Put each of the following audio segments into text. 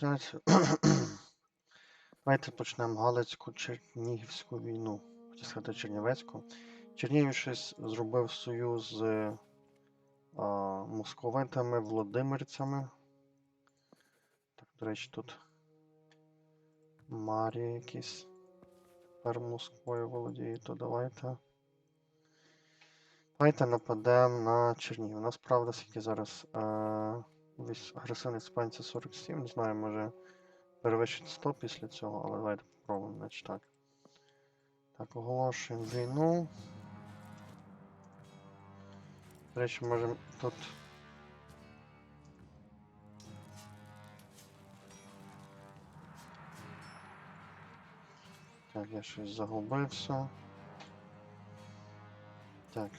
трансляцію. Давайте почнемо Галицьку Чернігівську війну. Хотів сказати Чернівецьку. Чернігів щось зробив союз з а, московитами, володимирцями. Так, до речі, тут Марія якісь тепер Москвою володіє, то давайте. Давайте нападемо на Чернігів. У нас правда скільки зараз. Е, агресивний іспанця 47, не знаю, може перевищить 100 після цього, але давайте попробуємо, значить так. Так, оголошуємо війну. До речі, можемо тут. Так, я щось загубився. Так.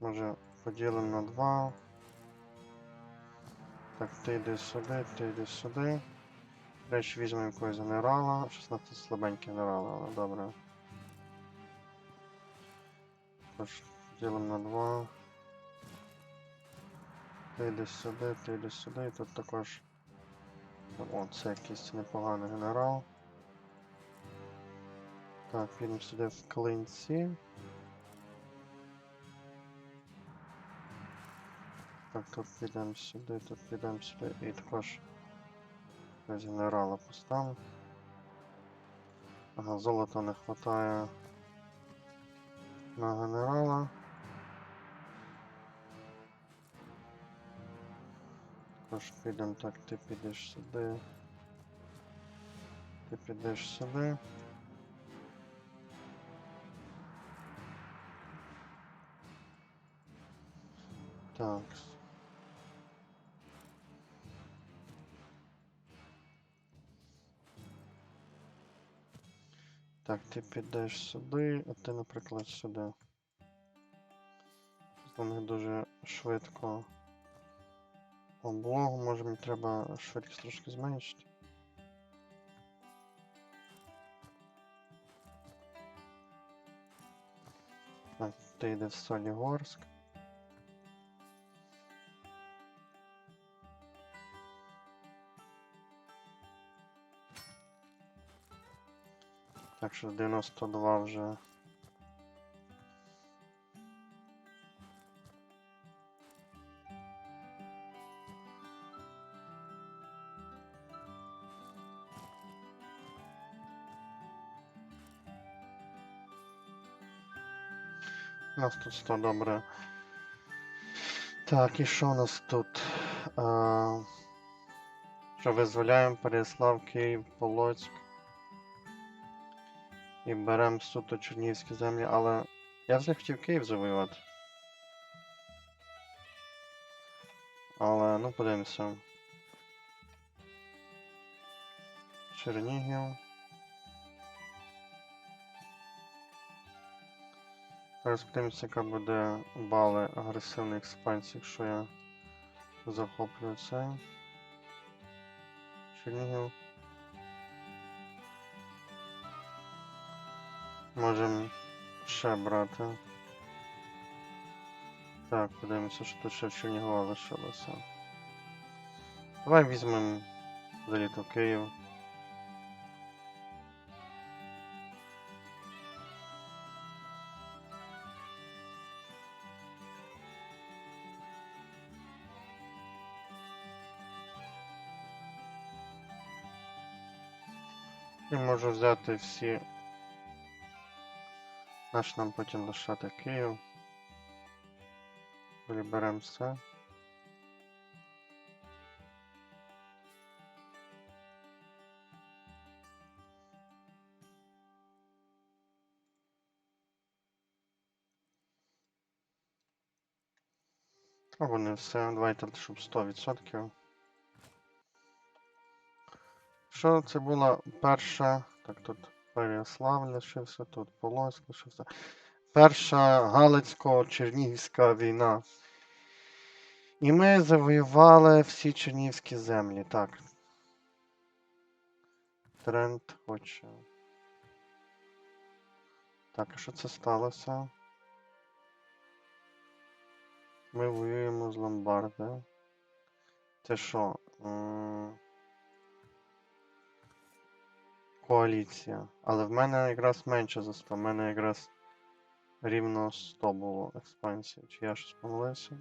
Може поділимо на два. Так, ти йди сюди, ти йди сюди. До речі, візьмемо якогось генерала. 16 слабенький генерал, але добре. Тож, ділимо на два. Ти йди сюди, ти йди сюди, і тут також. О, це якийсь непоганий генерал. Так, підемо сюди в клинці. Так, тут підемо сюди, тут підемо сюди і також генерала поставимо. Ага, золота не хватає на генерала. Також підемо так, ти підеш сюди. Ти підеш сюди. Так. Так, ти підеш сюди, а ти, наприклад, сюди. Вони дуже швидко облогу, може мені треба швидкість трошки зменшити. Так, ти йде в Солігорськ. Так що 92 вже. У нас тут 100 добре. Так, і що у нас тут? А, що визволяємо Переяслав, Київ, Полоцьк. І беремо суто Чернігівські землі, але я вже хотів Київ завоювати. Але ну подивимося. Чернігів. Зараз подивимося, яка буде бали агресивних експансій, якщо я захоплю це. Чернігів. Можемо ще брати. Так, подивимося, що тут ще в Чернігова лишилося. Давай візьмемо заліто Київ. І можу взяти всі Наш нам потім лишати Київ. Приберемо все. Або не все. Давайте, щоб 100%. Що це була перша. Так, тут Переяслав лишився, тут Полоцьк лишився. Перша Галицько-Чернігівська війна. І ми завоювали всі чернігівські землі. Так. Тренд хоче. Так, а що це сталося? Ми воюємо з Ломбарди. Це що? Коаліція. Але в мене якраз менше за 100. В мене якраз рівно 100 було експансії. Чи я щось помилився?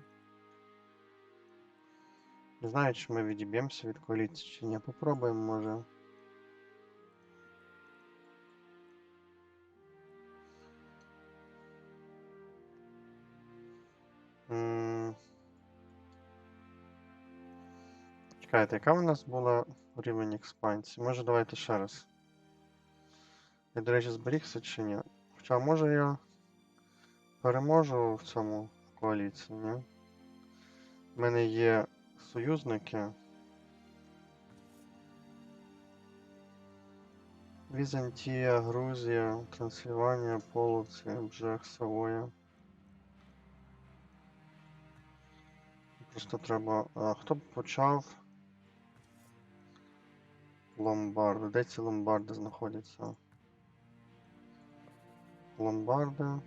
Не знаю, чи ми відіб'ємося від коаліції, чи ні. Попробуємо, може. Чекайте, яка в нас була рівень експансії? Може давайте ще раз. Я, до речі, зберігся чи ні? Хоча може я переможу в цьому коаліції, ні? У мене є союзники. Візантія, Грузія, Трансильванія, Полоці, Бжех, Савоя. Просто треба. А, хто б почав? Ломбарди. Де ці ломбарди знаходяться? Ломбарди.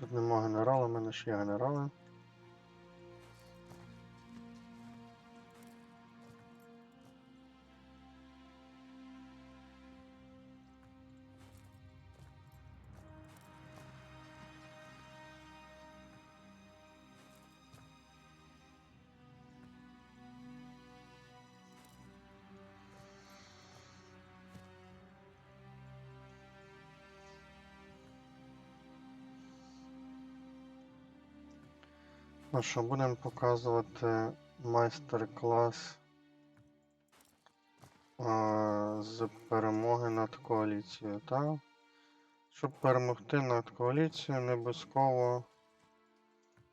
Тут нема генерала, в мене ще є генерали. Ну що, будемо показувати майстер-клас з перемоги над коаліцією, так? Щоб перемогти над коаліцією, не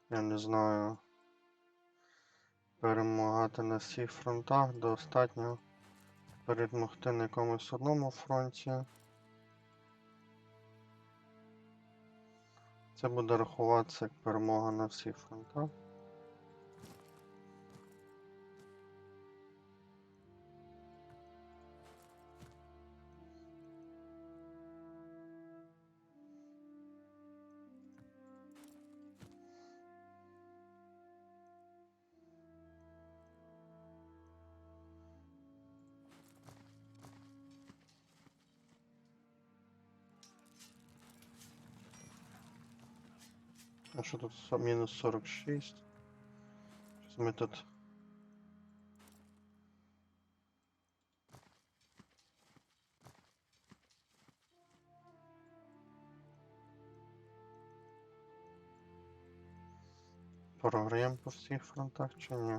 я не знаю, перемагати на всіх фронтах, достатньо перемогти на якомусь одному фронті. Це буде рахуватися як перемога на всіх фронтах. Що тут мінус 46? Сейчас ми тут. Програємо по всіх фронтах чи ні?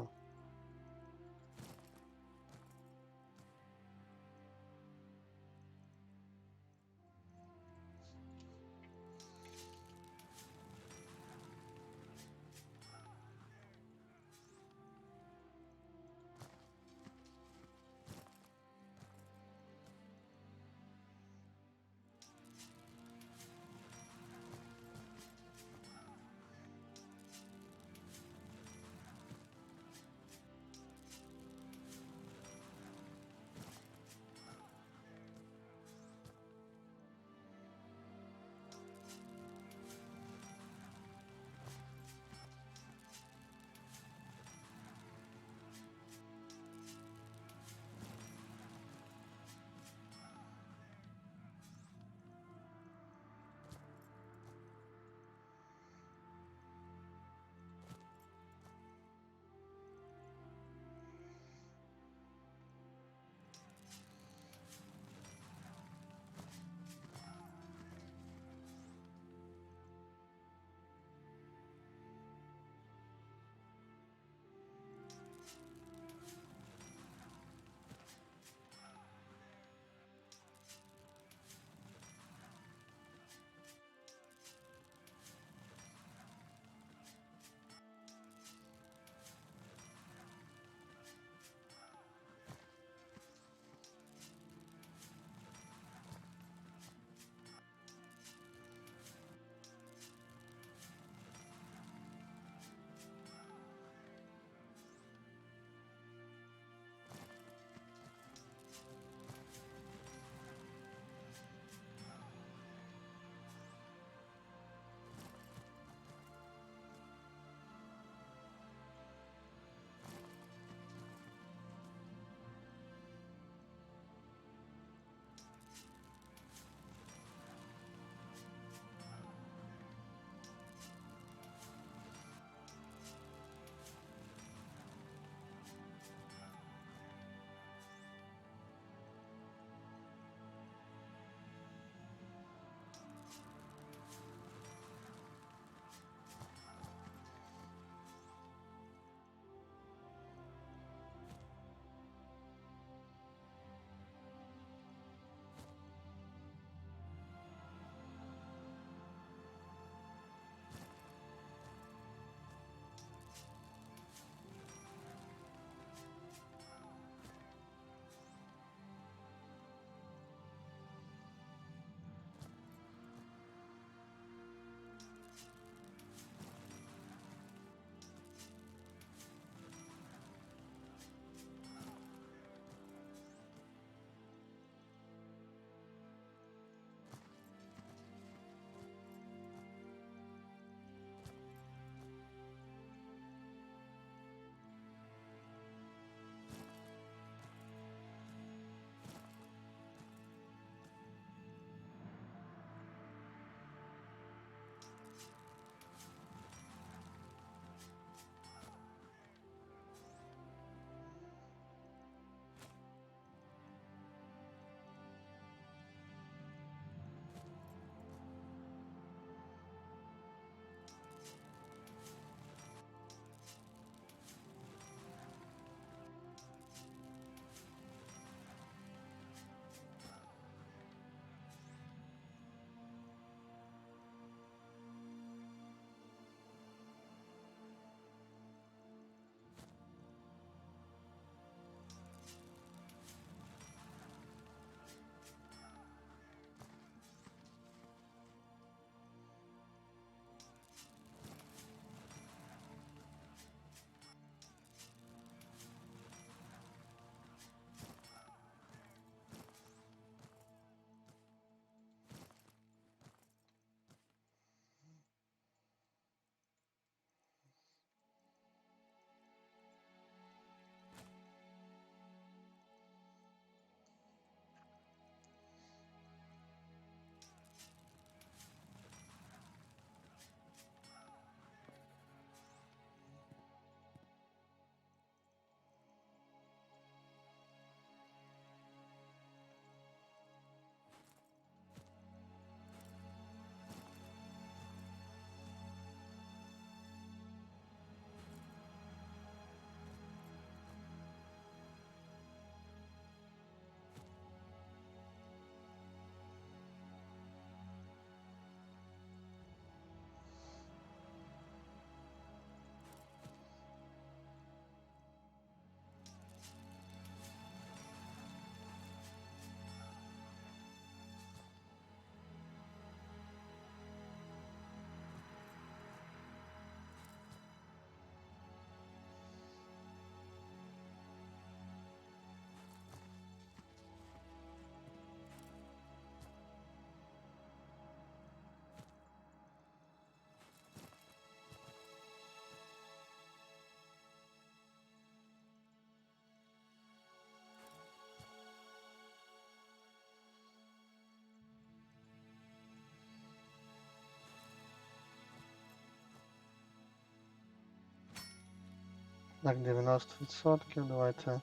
Так, 90%. Давайте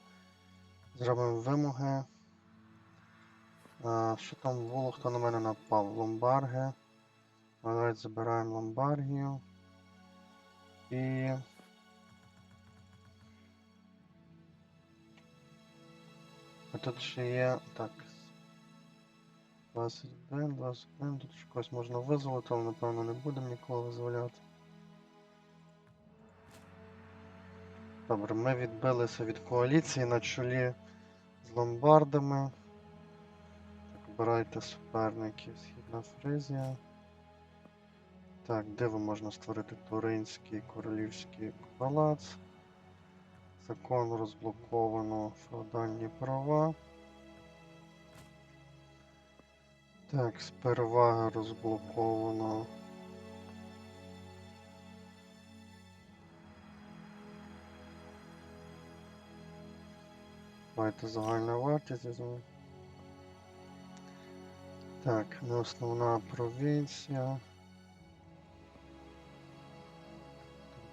зробимо вимоги. А, що там було, хто на мене напав? Ломбарги. Давайте забираємо Ломбаргію. І. А тут ще є. Так. 21, 21. Тут ще когось можна визволити, але напевно не будемо нікого визволяти. Добре, ми відбилися від коаліції на чолі з ломбардами. Так, обирайте суперників. Східна Фризія. Так, диво можна створити Туринський королівський палац. Закон розблоковано феодальні права. Так, з переваги розблоковано. Давайте загальна вартість візьмемо. Так, не основна провінція.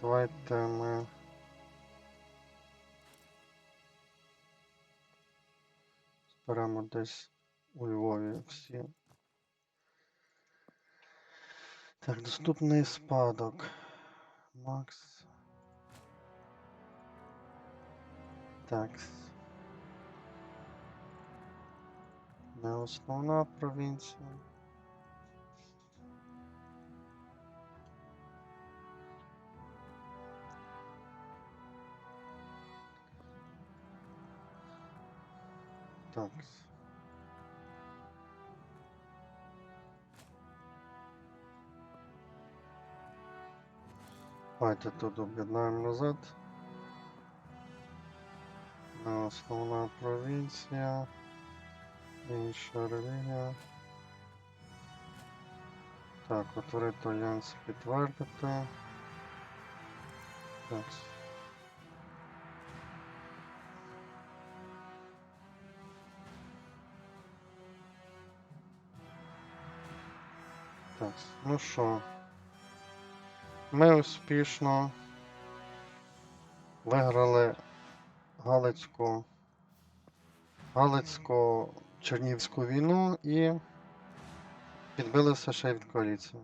Давайте ми. Зберемо десь у Львові всі. Так, доступний спадок. Макс. Так. Не основна провінція. Так. Давайте тут об'єднаємо назад. Е, Основна провінція. Інша релігія. Так, утворити альянс підтвердити. Так. Так, ну що, ми успішно виграли Галицьку Галицько-Чернігівську війну і відбилися ще від коаліції.